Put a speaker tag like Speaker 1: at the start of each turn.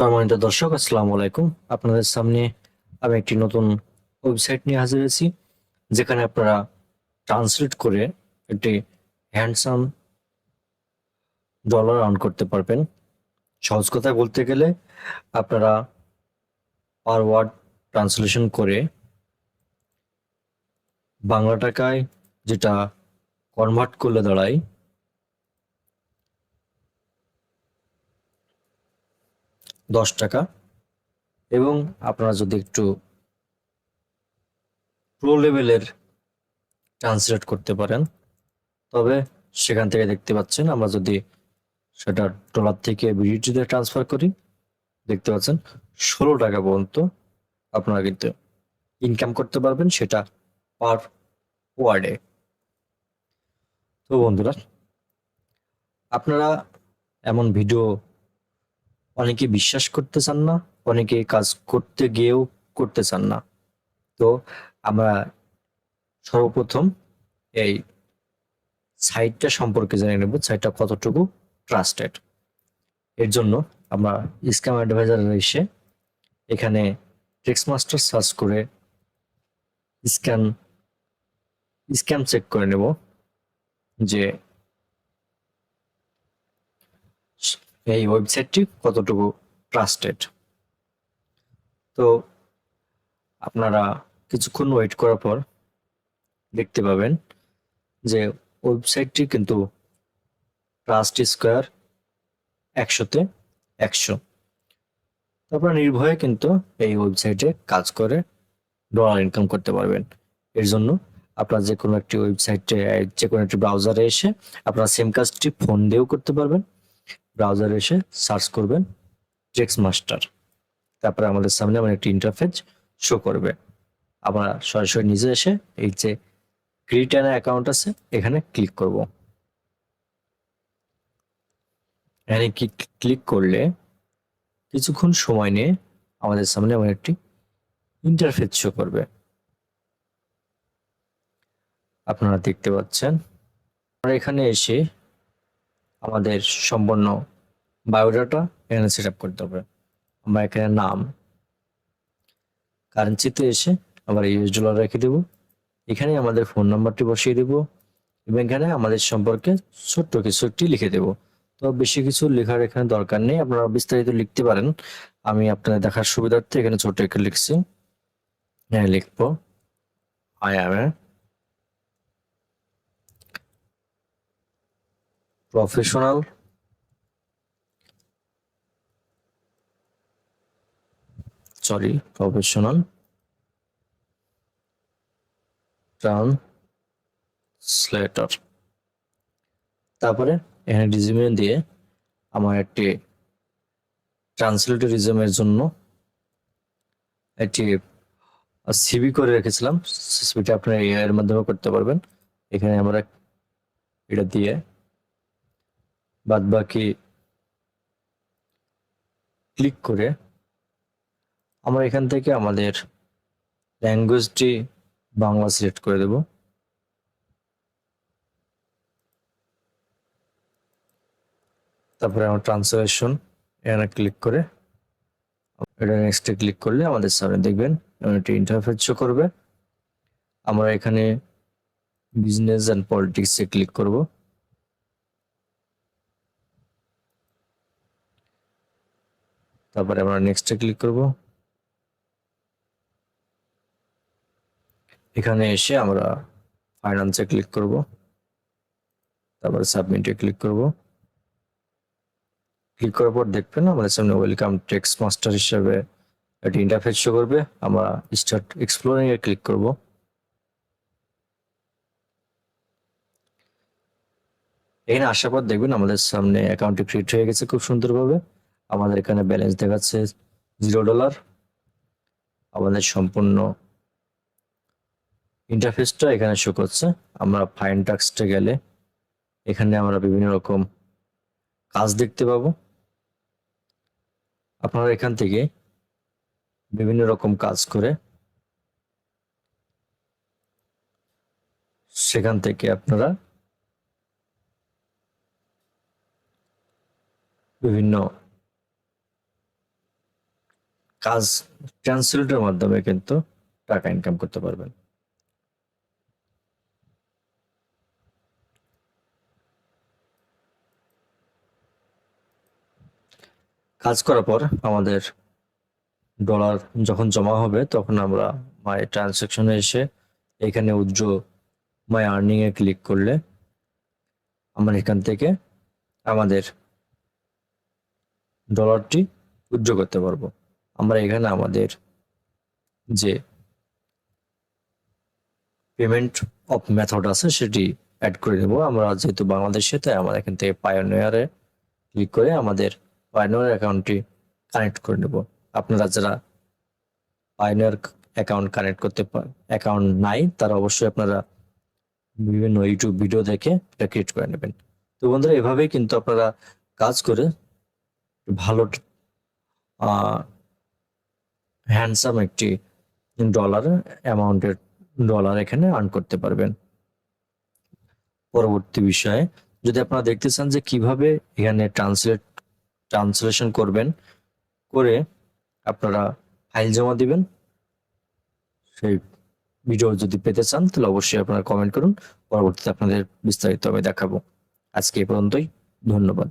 Speaker 1: সম্মানিত দর্শক, আসসালামু আলাইকুম। আপনাদের সামনে আমি একটি নতুন ওয়েবসাইট নিয়ে হাজির হয়েছি, যেখানে আপনারা ট্রান্সলেট করে একটি হ্যান্ডসাম ডলার আর্ন করতে পারবেন। সহজ কথায় বলতে গেলে, আপনারা পার ওয়ার্ড ট্রান্সলেশন করে বাংলা টাকায় যেটা কনভার্ট করলে দাঁড়ায় দশ টাকা। এবং আপনারা যদি একটু প্রো লেভেলের ট্রান্সলেট করতে পারেন, তবে সেখান থেকে দেখতে পাচ্ছেন আমরা যদি সেটা ডলার থেকে বিডিটিতে ট্রান্সফার করি, দেখতে পাচ্ছেন ষোলো টাকা পর্যন্ত আপনারা কিন্তু ইনকাম করতে পারবেন সেটা পার ওয়ার্ডে তো বন্ধুরা, আপনারা এমন ভিডিও অনেকে বিশ্বাস করতে চান না, অনেকে কাজ করতে গিয়েও করতে চান না। তো আমরা সর্বপ্রথম এই সাইটটা সম্পর্কে জেনে নেব সাইটটা কতটুকু ট্রাস্টেড এর জন্য আমরা স্ক্যাম অ্যাডভাইজার এসে এখানে টেক্সট মাস্টার সার্চ করে স্ক্যান স্ক্যাম চেক করে নেব যে এই ওয়েবসাইটটি কতটুকু ট্রাস্টেড? তো আপনারা কিছুক্ষণ ওয়েট করার পর দেখতে পাবেন যে ওয়েবসাইটটি কিন্তু ট্রাস্ট স্কোয়ার একশোতে একশো। আপনারা নির্ভয়ে কিন্তু এই ওয়েবসাইটে কাজ করে ডলার ইনকাম করতে পারবেন। এর জন্য আপনার যে কোনো একটি ওয়েবসাইটে যে কোনো একটি ব্রাউজারে এসে আপনারা সেম কাজটি ফোন দিয়েও করতে পারবেন। ব্রাউজারে এসে সার্চ করবেন টেক্স মাস্টার তারপরে আমাদের সামনে আমার একটি ইন্টারফেস শো করবে। আমরা সরাসরি নিজে এসে এই যে অ্যান অ্যাকাউন্ট আছে, এখানে ক্লিক করব। এখানে ক্লিক করলে কিছুক্ষণ সময় নিয়ে আমাদের সামনে আমার একটি ইন্টারফেস শো করবে। আপনারা দেখতে পাচ্ছেন। আমরা এখানে এসে আমাদের সম্পূর্ণ বায়োডাটা এখানে সেট আপ করতে হবে। আমরা এখানে নাম কারেন্সিতে এসে আবার ইউএস ডলার রেখে দেব। এখানে আমাদের ফোন নাম্বারটি বসিয়ে দেব এবং এখানে আমাদের সম্পর্কে ছোট্ট কিছু একটি লিখে দেব। তো বেশি কিছু লেখার এখানে দরকার নেই, আপনারা বিস্তারিত লিখতে পারেন। আমি আপনাদের দেখার সুবিধার্থে এখানে ছোট একটু লিখছি। হ্যাঁ লিখব I am professional. Sorry professional translator তারপরে এখানে রিজিউমে দিয়ে আমার একটি ট্রান্সলেটর রিজিউমের জন্য একটি সিভি করে রেখেছিলাম। সিভিটা আপনারা এর মাধ্যমে করতে পারবেন। এখানে আমরা এটা দিয়ে বাদ বাকি ক্লিক করে আমরা এখান থেকে আমাদের ল্যাঙ্গুয়েজটি বাংলা সিলেক্ট করে দেব। তারপরে আমার ট্রান্সলেশন এখানে ক্লিক করে এটা নেক্সটে ক্লিক করলে আমাদের সামনে দেখবেন একটি ইন্টারফেস করবে। আমরা এখানে বিজনেস অ্যান্ড পলিটিক্সে ক্লিক করব। তারপরে আমরা নেক্সটে ক্লিক করব। এখানে এসে আমরা ফাইন্যান্সে ক্লিক করব। তারপরে সাবমিটে ক্লিক করব। ক্লিক করার পর দেখবেন আমাদের সামনে ওয়েলকাম টেক্সট মাস্টার হিসেবে একটি ইন্টারফেস শো করবে। আমরা স্টার্ট এক্সপ্লোরিং এ ক্লিক করব। এখানে আসার পর দেখবেন আমাদের সামনে অ্যাকাউন্টটি ক্রিয়েট হয়ে গেছে খুব সুন্দরভাবে। আমাদের এখানে ব্যালেন্স দেখাচ্ছে জিরো ডলার আমাদের সম্পূর্ণ ইন্টারফেসটা এখানে শো করছে। আমরা ফাইন টাক্সটা গেলে এখানে আমরা বিভিন্ন রকম কাজ দেখতে পাবো। আপনারা এখান থেকে বিভিন্ন রকম কাজ করে সেখান থেকে আপনারা বিভিন্ন কাজ ট্রান্সলেটের মাধ্যমে কিন্তু টাকা ইনকাম করতে পারবেন। কাজ করার পর আমাদের ডলার যখন জমা হবে, তখন আমরা মাই ট্রানসাকশনে এসে এখানে উজ্জ্ব মাই আর্নিং এ ক্লিক করলে আমরা এখান থেকে আমাদের ডলারটি উজ্জ্ব করতে পারব। আমরা এখানে আমাদের যে পেমেন্ট অফ মেথড আছে, সেটি অ্যাড করে দেবো। আমরা যেহেতু বাংলাদেশে, তাই আমরা এখান থেকে পায়োনিয়ারে ক্লিক করে আমাদের পায়োনিয়ার অ্যাকাউন্টটি কানেক্ট করে নেব। আপনারা যারা পায়োনিয়ার অ্যাকাউন্ট কানেক্ট করতে অ্যাকাউন্ট নাই, তারা অবশ্যই আপনারা বিভিন্ন ইউটিউব ভিডিও দেখে এটা ক্রিয়েট করে নেবেন। তো বন্ধুরা, এভাবেই কিন্তু আপনারা কাজ করে ভালো হ্যান্ডসাম একটি ডলার অ্যামাউন্টের ডলার এখানে আর্ন করতে পারবেন। পরবর্তী বিষয়ে, যদি আপনারা দেখতে চান যে কীভাবে এখানে ট্রান্সলেট ট্রান্সলেশন করবেন, করে আপনারা ফাইল জমা দিবেন, সেই ভিডিও যদি পেতে চান, তাহলে অবশ্যই আপনারা কমেন্ট করুন। পরবর্তীতে আপনাদের বিস্তারিত আমি দেখাবো। আজকে এই পর্যন্তই। ধন্যবাদ।